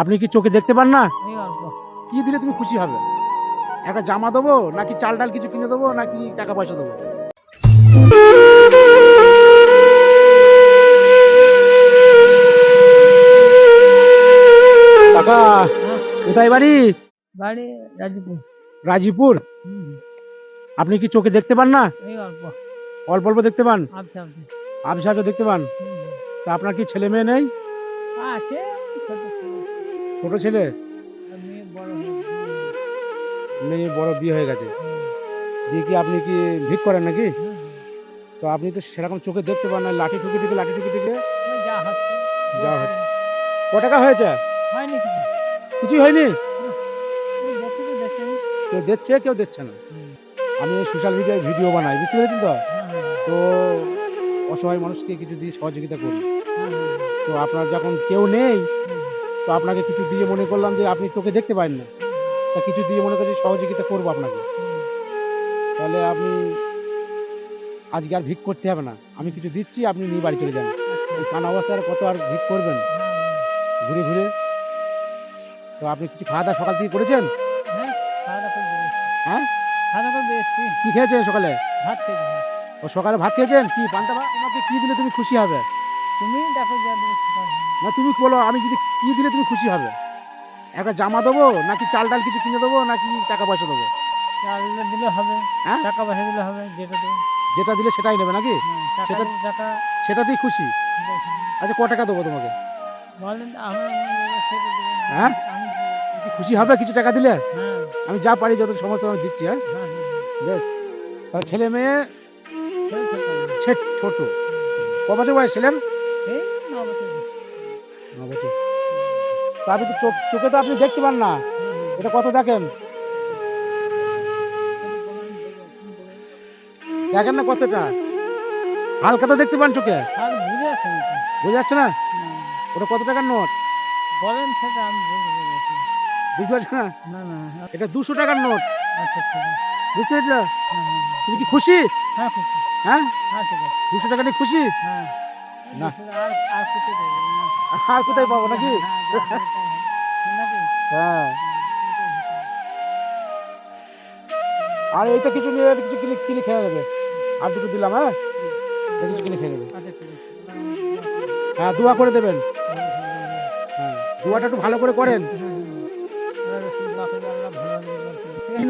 আপনি কি চোখে দেখতে পান না? কি দিলে তুমি খুশি হবে? একটা জামা দেবো নাকি চাল ডাল কিছু কিনে দেবো নাকি টাকা পয়সা দেবো? কাকা কোথায় বাড়ি? বাড়ি রাজীপুর রাজীপুর আপনি কি চোখে দেখতে পান না? অল্প। অল্প দেখতে পান? আবছা আবছা। দেখতে পান? তা আপনার কি ছেলে মেয়ে নেই? আছে ছোট ছেলে? মেয়ে বড় বিয়ে হয়ে গেছে। দিয়ে কি আপনি কি ভিক করেন নাকি? তো আপনি তো সেরকম চোখে দেখতে পান না, লাঠি ঠুকি ঠুকি লাঠি ঠুকি ঠুকি যা হচ্ছে। ক টাকা হয়েছে? হয়নি কিছুই হয়নি? কেউ দেখছে কেউ দেখছে না। আমি সোশ্যাল মিডিয়ায় ভিডিও বানাই, বুঝতে পেরেছেন তো? তো অসহায় মানুষকে কিছু দিয়ে সহযোগিতা করি। তো আপনার যখন কেউ নেই তো আপনাকে কিছু দিয়ে মনে করলাম যে আপনি চোখে দেখতে পারেন না। তা কিছু দিয়ে মনে করছি সহযোগিতা করব আপনাকে। তাহলে আপনি আজকে আর ভিক করতে হবে না। আমি কিছু দিচ্ছি আপনি নিয়ে বাড়ি চলে যান। এই কান অবস্থায় কত আর ভিক করবেন? ঘুরে ঘুরে। তো আপনি কিছু খাওয়া দাওয়া সকাল থেকে করেছেন? হ্যাঁ। হ্যাঁ? কি খেয়েছেন সকালে? ভাত খেয়েছি। ভাত। ও সকালে ভাত খেয়েছেন? কি পান্তা ভাত? তোমাকে কি দিলে তুমি খুশি হবে? তুমি দেখো। না তুমি বলো আমি যদি কি দিলে তুমি খুশি হবে? একটা জামা দেবো নাকি চাল ডাল কিছু কিনে দেবো নাকি টাকা পয়সা দেবো? চাল দিলে হবে হ্যাঁ? টাকা পয়সা দিলে হবে যেটা দেবে। যেটা দিলে সেটাই নেবে নাকি? সেটা- টাকা সেটাতেই খুশি? আচ্ছা ক টাকা দেবো তোমাকে? হয়? খুশি হবে কিছু টাকা দিলে? হ্যাঁ। আমি যা পারি যত সমস্ত আমি দিচ্ছি হ্যাঁ? হ্যাঁ হ্যাঁ বেশ। ছেলে মেয়ে ছোট ক বছর বয়স ছিলেন আপনি তো চোখে তো আপনি দেখতে পান না। এটা কত দেখেন? দেখেন না কতটা? হালকা তো দেখতে পান চোখে। বুঝে যাচ্ছে না। ওটা কত টাকার নোট? বলেন সেটা আমি বুঝতে পেরেছি না? না না এটা দুশো টাকার নোট। আচ্ছা বুঝতে পেরেছ হ্যাঁ হ্যাঁ। তুমি কি খুশি? হ্যাঁ খুশি। হ্যাঁ? হ্যাঁ দুশো টাকা নিয়ে খুশি? হ্যাঁ। না। আর কোথায় পাবো নাকি? হ্যাঁ, হ্যাঁ। আর এইটা কিছু নিয়ে কিছু কিনে কিনে খেয়ে নেবে। আর দুটো দিলাম হ্যাঁ? কিছু কিনে খেয়ে নেবে। আচ্ছা হ্যাঁ দোয়া করে দেবেন। হ্যাঁ দোয়াটা একটু ভালো করে করেন।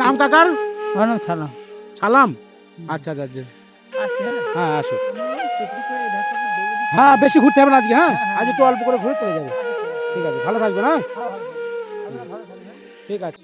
নাম কাকার? ছাড়লাম সালাম। আচ্ছা আচ্ছা আচ্ছা। আচ্ছা হ্যাঁ আসো। হ্যাঁ বেশি ঘুরতে হবে না আজকে হ্যাঁ। আজ একটু অল্প করে ঘুরে চলে যাবে ঠিক আছে, ভালো থাকবেন হ্যাঁ। ঠিক আছে